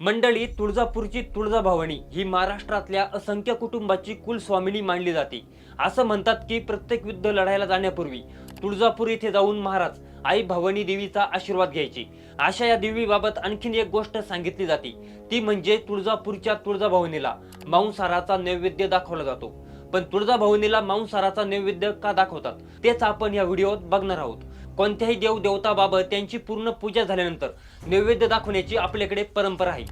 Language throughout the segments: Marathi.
मंडळी तुळजापूरची तुळजाभवानी ही महाराष्ट्रातल्या असंख्य कुटुंबाची कुलस्वामिनी मानली जाते. असं म्हणतात की प्रत्येक युद्ध लढायला जाण्यापूर्वी तुळजापूर येथे जाऊन महाराज आई भवानी देवीचा आशीर्वाद घ्यायची. अशा या देवीबाबत आणखीन एक गोष्ट सांगितली जाते. ती म्हणजे तुळजापूरच्या तुळजाभवानीला मांसाराचा नैवेद्य दाखवला जातो. पण तुळजाभवानीला मांसाराचा नैवेद्य का दाखवतात तेच आपण या व्हिडिओत बघणार आहोत. कोणत्याही देव देवताबाबत त्यांची पूर्ण पूजा झाल्यानंतर नैवेद्य दाखवण्याची आपल्याकडे परंपरा आहे.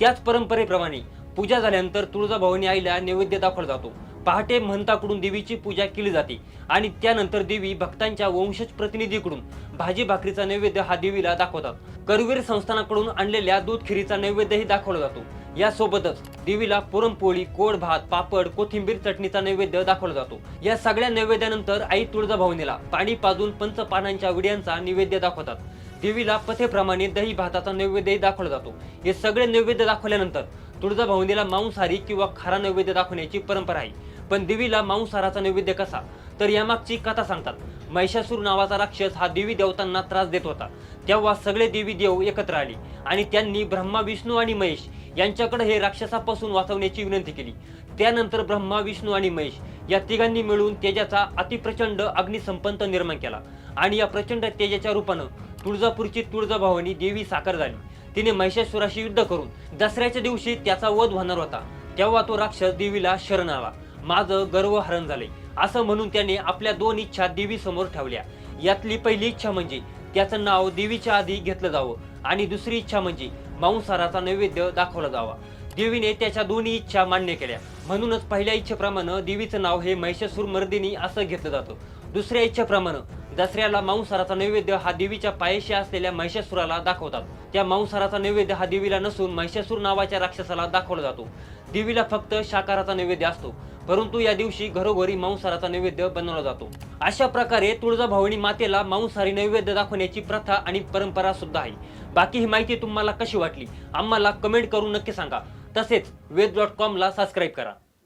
त्याच परंपरेप्रमाणे पूजा झाल्यानंतर तुळजाभवानी आईला नैवेद्य दाखवला जातो. पहाटे महंताकडून देवीची पूजा केली जाते आणि त्यानंतर देवी भक्तांच्या वंशज प्रतिनिधीकडून भाजी भाकरीचा नैवेद्य हा देवीला दाखवतात. करवीर संस्थानाकडून आणलेल्या दूध खिरीचा नैवेद्यही दाखवला जातो. यासोबतच देवीला पुरणपोळी कोड भात पापड कोथिंबीर चटणीचा नैवेद्य दाखवला जातो. या सगळ्या नैवेद्यानंतर आई तुळजाभवानीला पाणी पाजून पंचपानांच्या विड्यांचा नैवेद्य दाखवतात. देवीला पथेप्रमाणे दही भाताचा नैवेद्यही दाखवला जातो. हे सगळे नैवेद्य दाखवल्यानंतर तुळजाभवानीला मांसाहारी किंवा खारा नैवेद्य दाखवण्याची परंपरा आहे. पण देवीला मांसाहाराचा नैवेद्य कसा? तर यामागची कथा सांगतात. महिषासूर नावाचा राक्षस हा देवी देवतांना त्रास देत होता. तेव्हा सगळे देवी देव एकत्र आले आणि त्यांनी ब्रह्मा विष्णू आणि महेश यांच्याकडे हे राक्षसापासून वाचवण्याची विनंती केली. त्यानंतर ब्रह्मा विष्णू आणि महेश या तिघांनी मिळून तेजाचा अतिप्रचंड अग्निसंपंत निर्माण केला. आणि या प्रचंड तेजाच्या रूपानं तुळजापूरची तुळजाभवानी देवी साकार झाली. तिने महिषासुराशी युद्ध करून दसऱ्याच्या दिवशी त्याचा वध होणार होता. तेव्हा तो राक्षस देवीला शरण आला. माझं गर्व हरण झाले असं म्हणून त्याने आपल्या दोन इच्छा देवी समोर ठेवल्या. यातली पहिली इच्छा म्हणजे त्याचं नाव देवीच्या आधी घेतलं जावं आणि दुसरी इच्छा म्हणजे मांसाराचा नैवेद्य दाखवला जावा. देवीने त्याच्या दोन्ही इच्छा मान्य केल्या. म्हणूनच पहिल्या इच्छेप्रमाणे देवीचं नाव हे महिषासूर मर्दिनी असं घेतलं जातं. दुसऱ्या इच्छेप्रमाणे दसऱ्याला मांसाराचा नैवेद्य हा देवीच्या पायाशी असलेल्या महिषासुराला दाखवतात. त्या मांसाराचा नैवेद्य हा देवीला नसून महिषासूर नावाच्या राक्षसाला दाखवला जातो. देवीला फक्त शाकाराचा नैवेद्य असतो. परंतु या दिवशी घरोघरी मांसाराचा नैवेद्य बनवला जातो. अशा प्रकारे तुळजाभवानी मातेला मांसाहारी नैवेद्य दाखवण्याची प्रथा आणि परंपरा सुद्धा आहे. बाकी ही माहिती तुम्हाला कशी वाटली? आम्हाला कमेंट करून नक्की सांगा. तसेच वेद डॉट कॉमला सबस्क्राईब करा.